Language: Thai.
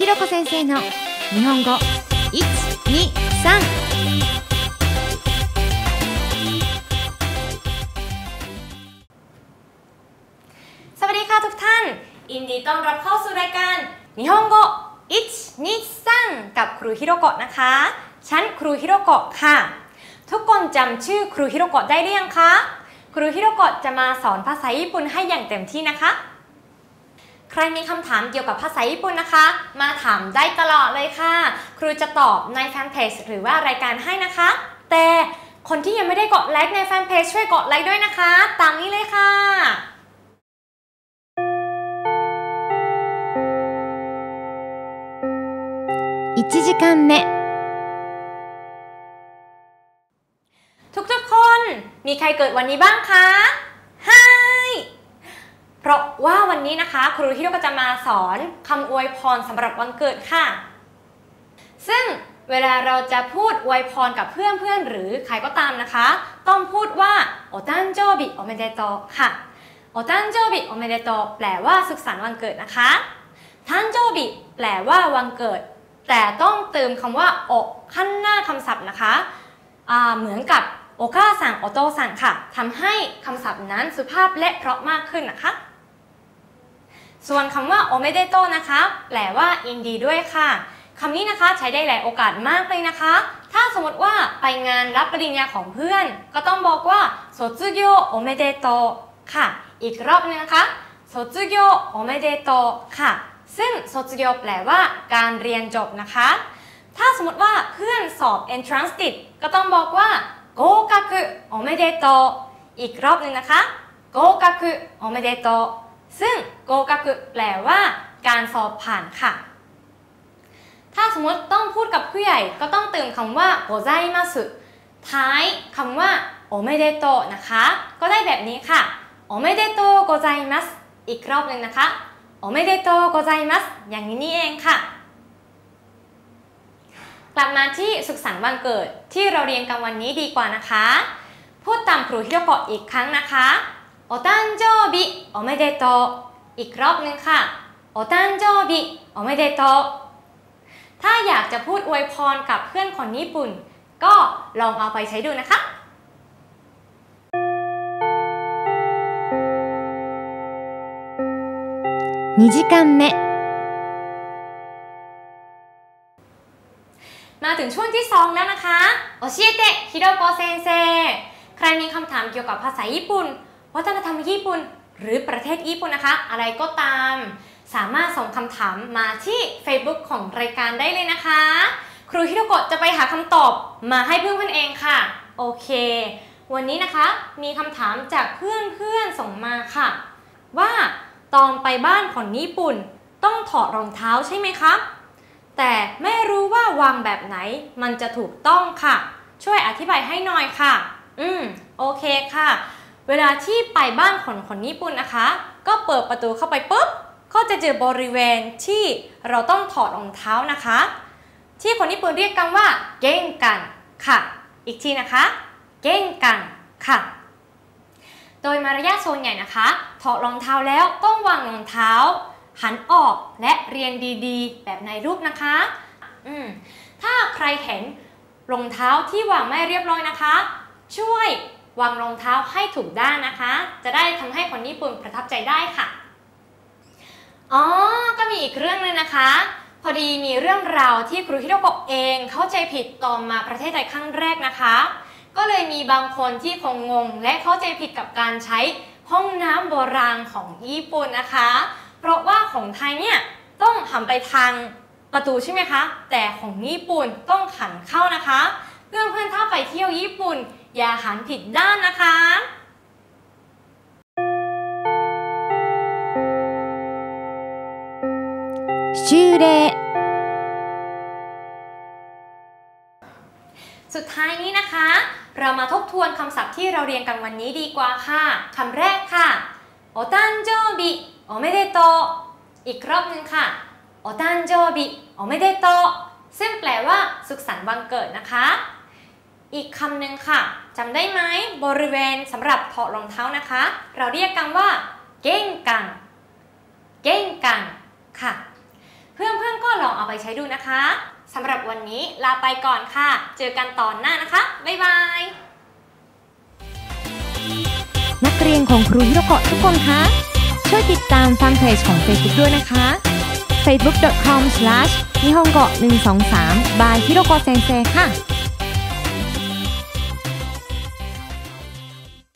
ひろこ先生の日本語123สวัสดีค่ะทุกท่าน ยินดีต้อนรับเข้าสู่รายการนิฮงโกอิชนิซังกับครูฮิโรโกะนะคะ ฉันครูฮิโรโกะค่ะ ทุกคนจำชื่อครูฮิโรโกะได้หรือยังคะ ครูฮิโรโกะจะมาสอนภาษาญี่ปุ่นให้อย่างเต็มที่นะคะ ใครมีคำถามเกี่ยวกับภาษาญี่ปุ่นนะคะ มาถามได้ตลอดเลยค่ะ ครูจะตอบในแฟนเพจหรือว่ารายการให้นะคะ แต่คนที่ยังไม่ได้กดไลค์ในแฟนเพจช่วยกดไลค์ด้วยนะคะ ตามนี้เลยค่ะ 1时间目 ทุกๆ คนมีใครเกิดวันนี้บ้างคะไฮ เพราะว่าวันนี้นะคะ ครูฮิโรก็จะมาสอนคำอวยพรสำหรับวันเกิดค่ะ ซึ่งเวลาเราจะพูดอวยพรกับเพื่อนๆหรือใครก็ตามนะคะ ต้องพูดว่าโอตันโจบิโอเมเดโตค่ะโอตันโจบิโอเมเดโตแปลว่าสุขสันต์วันเกิดนะคะทันโจบิแปลว่าวันเกิด แต่ต้องเติมคำว่าโอขั้นหน้าคำศัพท์นะคะเหมือนกับโอก้าสั่งโอโตสั่งค่ะทำให้คำศัพท์นั้นสุภาพและเพราะมากขึ้นนะคะ ส่วนคำว่าโอเมเดโตนะคะ แปลว่ายินดีด้วยค่ะคำนี้นะคะใช้ได้หลายโอกาสมากเลยนะคะ ถ้าสมมติว่าไปงานรับปริญญาของเพื่อน ก็ต้องบอกว่าโซซุโยโอเมเดโตค่ะ อีกรอบนึงนะคะโซซุโยโอเมเดโตค่ะ ซึ่งโซซุโยแปลว่าการเรียนจบนะคะ ถ้าสมมติว่าเพื่อนสอบ entrance ติดก็ต้องบอกว่าโกกักุโอเมเดโตอีกรอบหนึ่งนะคะโกกักุโอเมเดโต ซึ่งโกกักุแปลว่า การสอบผ่านค่ะ ถ้าสมมติต้องพูดกับผู้ใหญ่ก็ต้องเติมคำว่าโกไซมาสึท้ายคำว่าโอเมเดโตนะคะ ก็ได้แบบนี้ค่ะโอเมเดโตโกไซมัสอีกรอบหนึ่งนะคะโอเมเดโตโกไซมัสอย่างนี้นี่เองค่ะ กลับมาที่สุขสันต์วันเกิดที่เราเรียนกันวันนี้ดีกว่านะคะ พูดตามครูฮิโรโกะอีกครั้งนะคะ โอตันโจบิโอเมเดโตอีกรอบหนึงค่ะโอตันโจบิโอเมเดโตถ้าอยากจะพูดอวยพรกับเพื่อนคนญี่ปุ่น ก็ลองเอาไปใช้ดูนะคะ 2时间目 มาถึงช่วงที่ 2 แล้วนะคะโอชิเตะฮิโรโกะเซนเซใครมีคำถามเกี่ยวกับภาษาญี่ปุ่น วัฒนธรรมญี่ปุ่น หรือประเทศญี่ปุ่นนะคะ อะไรก็ตาม สามารถส่งคำถามมาที่ Facebook ของรายการได้เลยนะคะ ครูฮิโรโกะจะไปหาคำตอบมาให้เพื่อนๆเองค่ะ โอเค วันนี้นะคะมีคำถามจากเพื่อนๆส่งมาค่ะ ว่าตอนไปบ้านของญี่ปุ่น ต้องถอดรองเท้าใช่ไหมคะแต่ไม่รู้ว่าวางแบบไหนมันจะถูกต้องค่ะ ช่วยอธิบายให้หน่อยค่ะ อืม โอเคค่ะ เวลาที่ไปบ้านของคนญี่ปุ่นนะคะ ก็เปิดประตูเข้าไปปุ๊บ ก็จะเจอบริเวณที่เราต้องถอดรองเท้านะคะ ที่คนญี่ปุ่นเรียกกันว่าเก้งกันค่ะ อีกทีนะคะเก้งกันค่ะ โดยมารยาทโซนใหญ่นะคะ ถอดรองเท้าแล้วต้องวางรองเท้า หันออกและเรียงดีๆ แบบในรูปนะคะอืมถ้าใครเห็นรองเท้าที่วางไม่เรียบร้อยนะคะ ช่วย วางรองเท้าให้ถูกด้านนะคะ จะได้ทำให้คนญี่ปุ่นประทับใจได้ค่ะ อ๋อ ก็มีอีกเรื่องหนึงนะคะ พอดีมีเรื่องราวที่ครูฮิโรโกะเองเข้าใจผิดตอนมาประเทศไทยครั้งแรกนะคะ ก็เลยมีบางคนที่คงงง และเข้าใจผิดกับการใช้ห้องน้ำโบราณของญี่ปุ่นนะคะ เพราะว่าของไทยเนี่ยต้องหันไปทางประตูใช่ไหมคะ แต่ของญี่ปุ่นต้องหันเข้านะคะ เพื่อนเพื่อนถ้าไปเที่ยวญี่ปุ่น อย่าหันผิดด้านนะคะ終礼สุดท้ายนี้นะคะ เรามาทบทวนคำศัพท์ที่เราเรียนกันวันนี้ดีกว่าค่ะคำแรกค่ะโอตันโจบิโอเมเดโตอีกรอบหนึงค่ะโอตันโจบิโอเมเดโตซึ่งแปลว่าสุขสันต์วันเกิดนะคะ อีกคำหนึ่งค่ะจำได้ไหมบริเวณสำหรับถอดรองเท้านะคะ เราเรียกกันว่า เก้งกัง เก้งกังค่ะ เพื่อนๆก็ลองเอาไปใช้ดูนะคะสำหรับวันนี้ลาไปก่อนค่ะ เจอกันตอนหน้านะคะ บ๊ายบาย นักเรียนของครูฮิโรโกะทุกคนคะช่วยติดตามฟังเพจของ Facebook ด้วยนะคะ facebook.com/ นิฮงโกะ123 by ฮิโรโกะเซนเซค่ะ